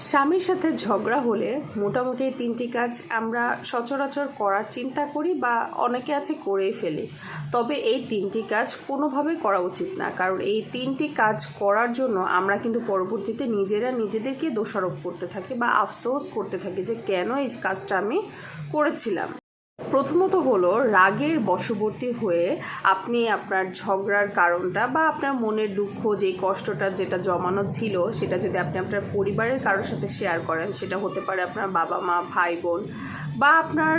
স্বামীর সাথে ঝগড়া হলে মোটামুটি তিনটি কাজ আমরা সচরাচর করার চিন্তা করি বা অনেকে আছে করেই ফেলি। তবে এই তিনটি কাজ কোনোভাবে করা উচিত না। কারণ এই তিনটি কাজ করার জন্য আমরা কিন্তু পরবর্তীতে নিজেরা নিজেদেরকে দোষারোপ করতে থাকি বা আফসোস করতে থাকি যে কেন এই কাজটা আমি করেছিলাম। প্রথমত হলো রাগের বশবর্তী হয়ে আপনি আপনার ঝগড়ার কারণটা বা আপনার মনের দুঃখ যে কষ্টটা যেটা জমানো ছিল, সেটা যদি আপনি আপনার পরিবারের কারোর সাথে শেয়ার করেন, সেটা হতে পারে আপনার বাবা মা ভাই বোন বা আপনার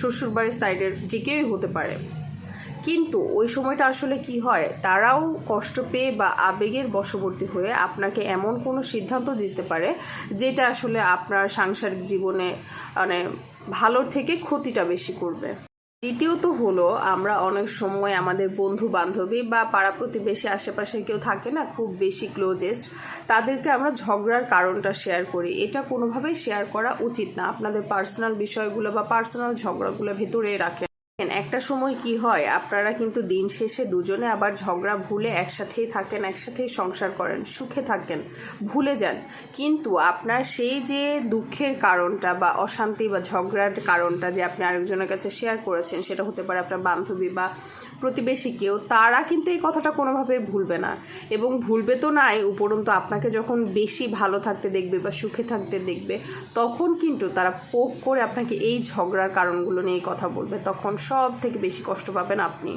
শ্বশুরবাড়ির সাইডের যে কেউই হতে পারে। কিন্তু ওই সময়টা আসলে কি হয়? তারাও কষ্ট পেয়ে বা আবেগের বশবর্তী হয়ে আপনাকে এমন কোনো সিদ্ধান্ত দিতে পারে, যেটা আসলে আপনার সাংসারিক জীবনে মানে ভালোর থেকে ক্ষতিটা বেশি করবে। দ্বিতীয়ত হলো, আমরা অনেক সময় আমাদের বন্ধু বান্ধবী বা পাড়া প্রতিবেশী আশেপাশে কেউ থাকে না, খুব বেশি ক্লোজেস্ট তাদেরকে আমরা ঝগড়ার কারণটা শেয়ার করি। এটা কোনোভাবেই শেয়ার করা উচিত না। আপনাদের পার্সোনাল বিষয়গুলো বা পার্সোনাল ঝগড়াগুলো ভেতরে রাখেন একটা সময় কি হয়, আপনারা কিন্তু দিন শেষে দুজনে আবার ঝগড়া ভুলে একসাথেই থাকেন, একসাথেই সংসার করেন, সুখে থাকেন, ভুলে যান। কিন্তু আপনার সেই যে দুঃখের কারণটা বা অশান্তি বা ঝগড়ার কারণটা যে আপনি আরেকজনের কাছে শেয়ার করেছেন, সেটা হতে পারে আপনার বান্ধবী বা প্রতিবেশী কেউ, তারা কিন্তু এই কথাটা কোনোভাবে ভুলবে না। এবং ভুলবে তো নাই, উপরন্তু আপনাকে যখন বেশি ভালো থাকতে দেখবে বা সুখে থাকতে দেখবে, তখন কিন্তু তারা পোক করে আপনাকে এই ঝগড়ার কারণগুলো নিয়ে কথা বলবে। তখন সব থেকে বেশি কষ্ট পাবেন আপনি।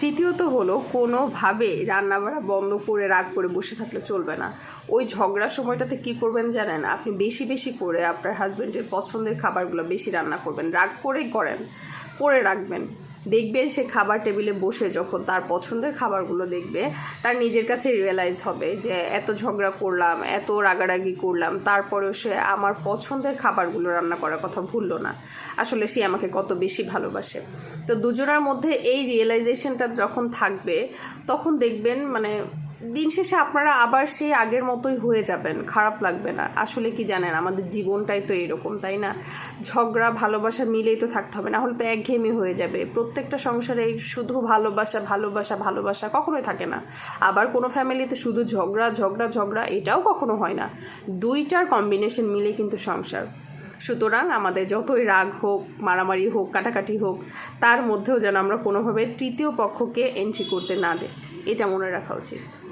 তৃতীয়ত হলো, কোনোভাবে রান্নাবাড়া বন্ধ করে, রাগ করে বসে থাকলে চলবে না। ওই ঝগড়ার সময়টাতে কি করবেন জানেন? আপনি বেশি বেশি করে আপনার হাজব্যান্ডের পছন্দের খাবারগুলো বেশি রান্না করবেন, রাগ করেই করেন, করে রাখবেন। দেখবেন সে খাবার টেবিলে বসে যখন তার পছন্দের খাবারগুলো দেখবে, তার নিজের কাছে রিয়েলাইজ হবে যে এত ঝগড়া করলাম, এত রাগারাগি করলাম, তারপরেও সে আমার পছন্দের খাবারগুলো রান্না করার কথা ভুললো না। আসলে সে আমাকে কত বেশি ভালোবাসে। তো দুজনার মধ্যে এই রিয়েলাইজেশনটা যখন থাকবে, তখন দেখবেন মানে দিন শেষে আপনারা আবার সেই আগের মতোই হয়ে যাবেন, খারাপ লাগবে না। আসলে কি জানেন, আমাদের জীবনটাই তো এরকম, তাই না? ঝগড়া, ভালোবাসা মিলেই তো থাকতে হবে না হলে তো একঘেয়েমি হয়ে যাবে। প্রত্যেকটা সংসারে শুধু ভালোবাসা ভালোবাসা ভালোবাসা কখনোই থাকে না। আবার কোনো ফ্যামিলিতে শুধু ঝগড়া ঝগড়া ঝগড়া, এটাও কখনো হয় না। দুইটার কম্বিনেশন মিলে কিন্তু সংসার। সুতরাং আমাদের যতই রাগ হোক, মারামারি হোক, কাটাকাটি হোক, তার মধ্যেও যেন আমরা কোনোভাবে তৃতীয় পক্ষকে এন্ট্রি করতে না দেয় এটা মনে রাখা উচিত।